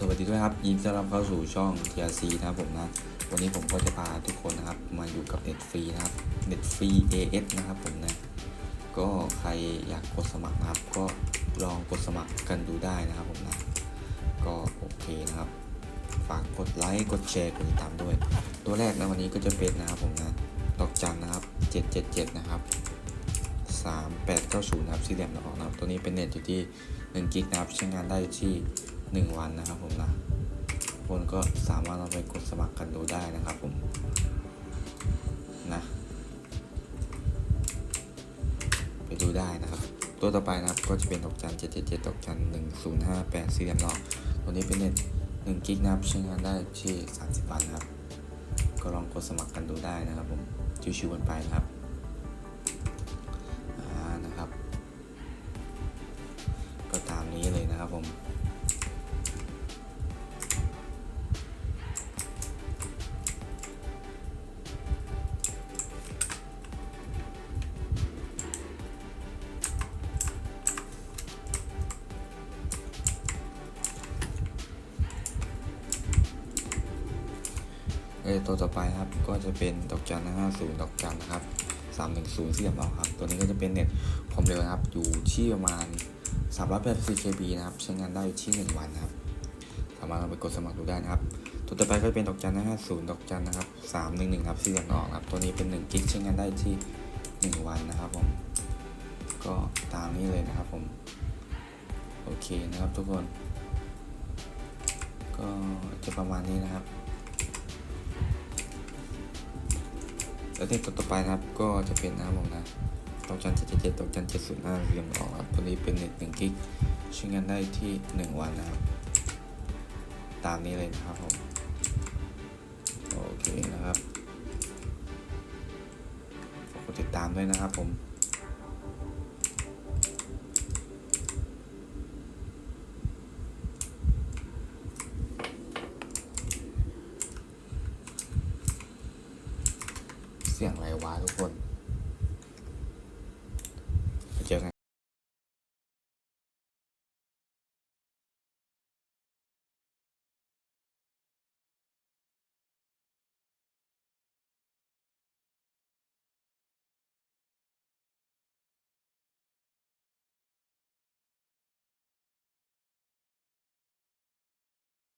สวัสดีด้วยครับยินดีต้อนรับเข้าสู่ช่อง TRC นะครับผมนะ วันนี้ผมก็จะพาทุกคนนะครับมาอยู่กับเน็ตฟรีนะครับเน็ตฟรี AS นะครับผมนะ ก็ใครอยากกดสมัครนะครับ ก็ลองกดสมัครกันดูได้นะครับผมนะ ก็โอเคนะครับ ฝากกดไลค์กดแชร์กดติดตามด้วย ตัวแรกนะวันนี้ก็จะเป็นนะครับผมนะดอกจันนะครับ 777 นะครับ 3890 นะครับสี่เหลี่ยมละออกนะครับ ตัวนี้เป็นเน็ตอยู่ที่1กิกนะครับใช้งานได้อยู่ที่ 1 วันนะครับผมนะทุกคนก็สามารถเราไปกดสมัครกันดูได้นะครับผมนะไปดูได้นะครับ ตัวต่อไปนะครับก็จะเป็นดอกจัน777ดอกจัน1058สี่เหลี่ยมลออกตัวนี้เป็นเน็ต1กิกนะครับใช้งานได้ที่30วันนะครับ ก็ลองกดสมัครกันดูได้นะครับผมชิวๆกันไปนะครับ เออตัวต่อไปครับก็จะเป็นดอกจันห้าศูนย์ดอกจันนะครับสามหนึ่งศูนย์เสียบเอาครับ ตัวนี้ก็จะเป็นเน็ตความเร็วนะครับ อยู่ที่ประมาณสามร้อยแปดสิบ KB นะครับ ใช้งานได้อยู่ที่หนึ่งวันนะครับ สามารถเราไปกดสมัครดูได้นะครับ ตัวต่อไปก็เป็นดอกจันห้าศูนย์ดอกจันนะครับสามหนึ่งหนึ่งครับเสียบออกครับ ตัวนี้เป็นหนึ่งกิกใช้งานได้ที่หนึ่งวันนะครับผม ก็ตามนี้เลยนะครับผม โอเคนะครับทุกคน ก็จะประมาณนี้นะครับ แล้วในตัวต่อไปนะครับก็จะเป็นนะครับผมนะดอกจันเจ็ดเจ็ดดอกจันเจ็ดศูนย์ห้าเรียงออกครับตัวนี้เป็นเน็ตหนึ่งกิกใช้งานได้ที่หนึ่งวันนะครับ ตามนี้เลยนะครับผมโอเคนะครับฝากกดติดตามด้วยนะครับผม เสียงอะไรวะทุกคน